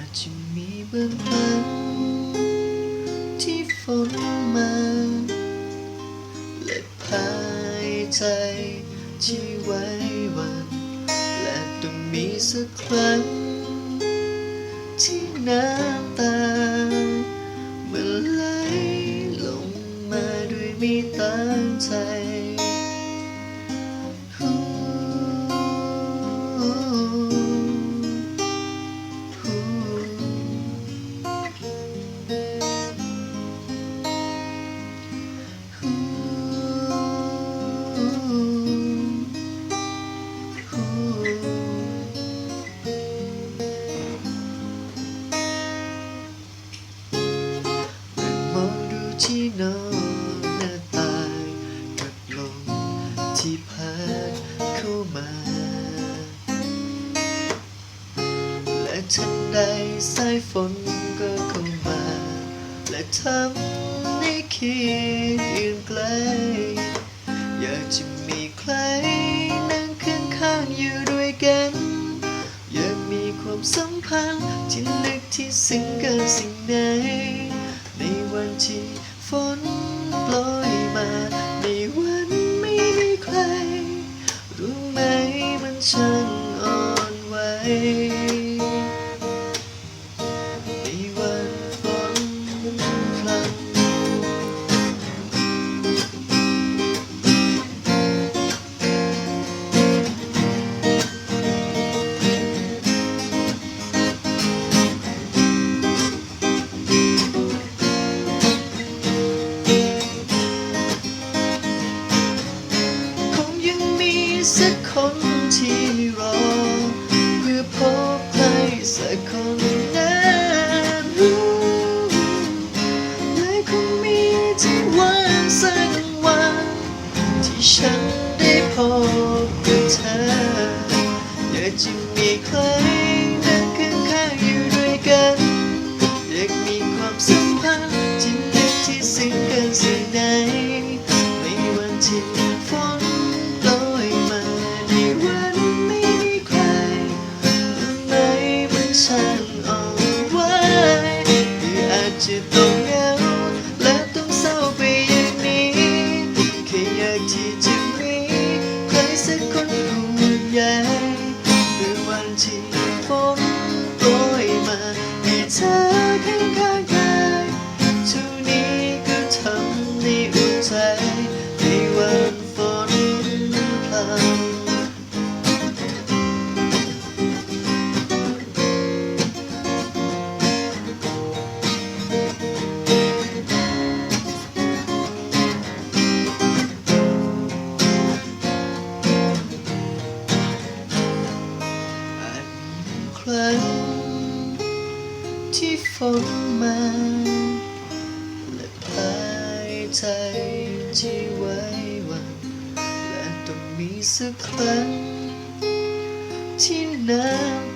อาจจะมีบางครั้งที่ฝนมาและพายใจที่ไว้วัน และต้องมีสักครั้ง ที่น้ำตามันไหลลงมาด้วยไม่ตั้งใจ นอนหน้าตายกับลมที่พัดเข้ามา และทันใดสายฝนก็เข้ามา และทำให้คิดยืนไกล อยากจะมีใครนั่งข้างๆอยู่ด้วยกัน อยากมีความสัมพันธ์ที่ลึกที่ซึ้งเกินสิ่งใดในวันที่ ฝ มีที่วันสักวันที่ฉันได้พบกับเธออยากจะมีใครนั่งข้างๆอยู่ด้วยกันอยากมีความสัมพันธ์ที่ลึกที่ซึ้งเกินสิ่งใดในวันที่ฝนโปรยมาในวันไม่มีใครรู้ไหมมันช่างอ่อนไหวหรืออาจจะ ธอ ที่ฝนมาและพายใจที่ไว้วันและต้องมีสักครั้งที่น้ำ